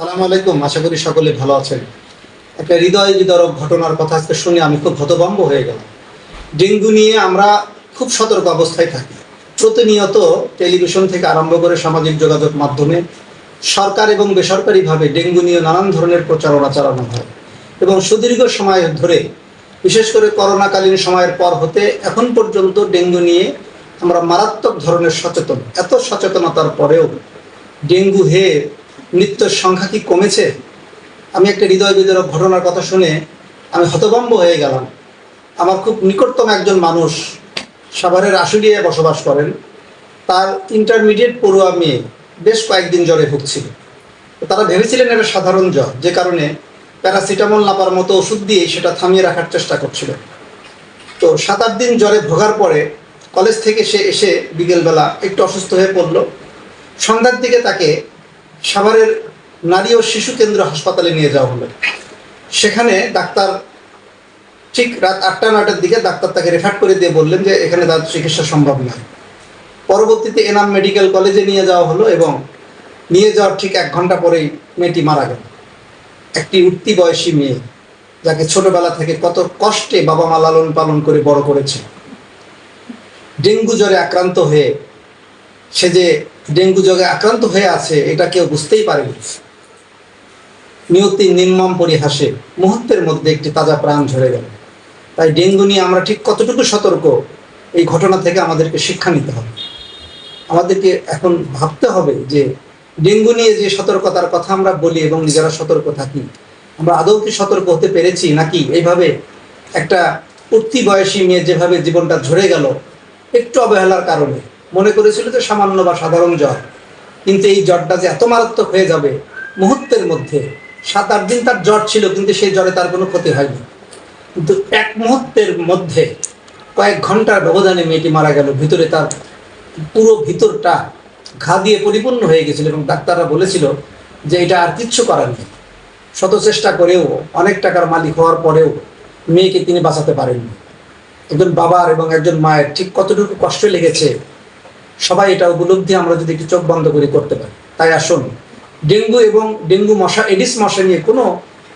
সালাম আলাইকুম, আশা করি সকলে ভালো আছেন। একটা হৃদয় বিদারক ঘটনার কথা আজকে শুনে আমি খুব হতভম্ব হয়ে গেলাম। ডেঙ্গু নিয়ে আমরা খুব সতর্ক অবস্থায় থাকি। প্রতিনিয়ত টেলিভিশন থেকে আরম্ভ করে সামাজিক যোগাযোগ মাধ্যমে সরকার এবং বেসরকারিভাবে ডেঙ্গু নিয়ে নানান ধরনের প্রচারণা চালানো হয় এবং সুদীর্ঘ সময় ধরে, বিশেষ করে করোনাকালীন সময়ের পর হতে এখন পর্যন্ত ডেঙ্গু নিয়ে আমরা মারাত্মক ধরনের সচেতন, এত সচেতনতার পরেও ডেঙ্গু হয়ে মৃত্যুর সংখ্যা কি কমেছে? আমি একটা হৃদয় বিদারক ঘটনার কথা শুনে আমি হতভম্ব হয়ে গেলাম। আমার খুব নিকটতম একজন মানুষ সাভারের আশুলিয়ায় বসবাস করেন। তার ইন্টারমিডিয়েট পড়ুয়া মেয়ে বেশ কয়েকদিন জ্বরে ভুগছিল। তারা ভেবেছিলেন এটা সাধারণ জ্বর, যে কারণে প্যারাসিটামল নাপার মতো ওষুধ দিয়ে সেটা থামিয়ে রাখার চেষ্টা করছিল। তো সাত আট দিন জ্বরে ভোগার পরে কলেজ থেকে সে এসে বিকেলবেলা একটু অসুস্থ হয়ে পড়ল। সন্ধ্যার দিকে তাকে সাভারের নারী ও শিশু কেন্দ্র হাসপাতালে নিয়ে যাওয়া হলো। সেখানে ডাক্তার ঠিক রাত আটটা, নয়টার দিকে ডাক্তার তাকে রেফার করে দিয়ে বললেন যে, এখানে তার চিকিৎসা সম্ভব নয়। পরবর্তীতে এনাম মেডিকেল কলেজে নিয়ে যাওয়া হলো এবং নিয়ে যাওয়ার ঠিক এক ঘণ্টা পরেই মেয়েটি মারা গেল। একটি উঠতি বয়সী মেয়ে, যাকে ছোটবেলা থেকে কত কষ্টে বাবা মা লালন পালন করে বড় করেছে। ডেঙ্গু জ্বরে আক্রান্ত হয়ে সে যে ডেঙ্গু জ্বরে আক্রান্ত হয়ে আছে, এটা কেউ বুঝতেই পারেনি। নিয়তি নির্মম পরিহাসে মুহূর্তের মধ্যে একটি তাজা প্রাণ ঝরে গেল। তাই ডেঙ্গু নিয়ে আমরা ঠিক কতটুকু সতর্ক, এই ঘটনা থেকে আমাদেরকে শিক্ষা নিতে হবে। আমাদেরকে এখন ভাবতে হবে যে ডেঙ্গু নিয়ে যে সতর্কতার কথা আমরা বলি এবং নিজেরা সতর্ক থাকি, আমরা আদৌ কি সতর্ক হতে পেরেছি নাকি এইভাবে একটা উঠতি বয়সী মেয়ে যেভাবে জীবনটা ঝরে গেল, একটু অবহেলার কারণে। মনে করেছিল যে সামান্য বা সাধারণ জ্বর। কিন্তু এই জ্বরটা যে এত মারাত্মক হয়ে যাবে মুহূর্তের মধ্যে, সাত আট দিন তার জ্বর ছিল, কিন্তু সেই জ্বরে তার কোনো ক্ষতি হয়নি। কিন্তু এক মুহূর্তের মধ্যে কয়েক ঘণ্টার ব্যবধানে মেয়েটি মারা গেল। ভিতরে তার পুরো ভিতরটা ঘা দিয়ে পরিপূর্ণ হয়ে গেছিল এবং ডাক্তাররা বলেছিল যে এটা আর কিচ্ছু করার নেই। শত চেষ্টা করেও, অনেক টাকার মালিক হওয়ার পরেও মেয়েকে তিনি বাঁচাতে পারেননি। একজন বাবার এবং একজন মায়ের ঠিক কতটুকু কষ্ট লেগেছে সবাই এটা উপলব্ধি, আমরা যদি একটু চোখ বন্ধ করে করতে পারি। তাই আসুন, ডেঙ্গু এবং ডেঙ্গু মশা, এডিস মশা নিয়ে কোনো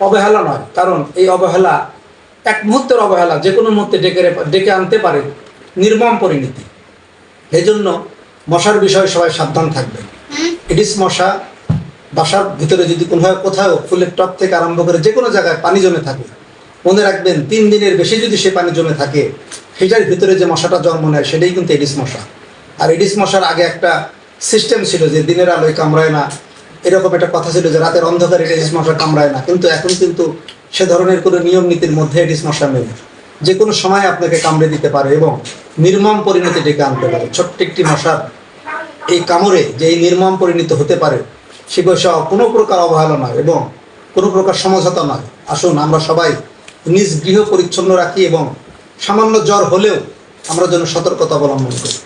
অবহেলা নয়, কারণ এই অবহেলা এক মুহূর্তের অবহেলা, যে কোনো মুহূর্তে ডেকে ডেকে আনতে পারে নির্মম পরিণতি। এই জন্য মশার বিষয়ে সবাই সাবধান থাকবে এডিস মশা বাসার ভিতরে যদি কোনোভাবে কোথাও ফুলের টপ থেকে আরম্ভ করে যে কোনো জায়গায় পানি জমে থাকে, মনে রাখবেন তিন দিনের বেশি যদি সে পানি জমে থাকে, সেটার ভিতরে যে মশাটা জন্ম নেয়, সেটাই কিন্তু এডিস মশা। আর এডিস মশার আগে একটা সিস্টেম ছিল যে দিনের আলোয় কামড়ায় না। এরকম একটা কথা ছিল যে রাতের অন্ধকারে এডিস মশা কামড়ায় না। কিন্তু এখন কিন্তু সে ধরনের কোনো নিয়ম নীতির মধ্যে এডিস মশা নেই। যে কোনো সময় আপনাকে কামড়ে দিতে পারে এবং নির্মম পরিণতি ডেকে আনতে পারে। ছোট্ট একটি মশার এই কামড়ে যে এই নির্মম পরিণত হতে পারে, সে বিষয়ে কোনো প্রকার অবহেলা নয় এবং কোনো প্রকার সমঝোতা নয়। আসুন আমরা সবাই নিজ গৃহ পরিচ্ছন্ন রাখি এবং সামান্য জ্বর হলেও আমরা যেন সতর্কতা অবলম্বন করি।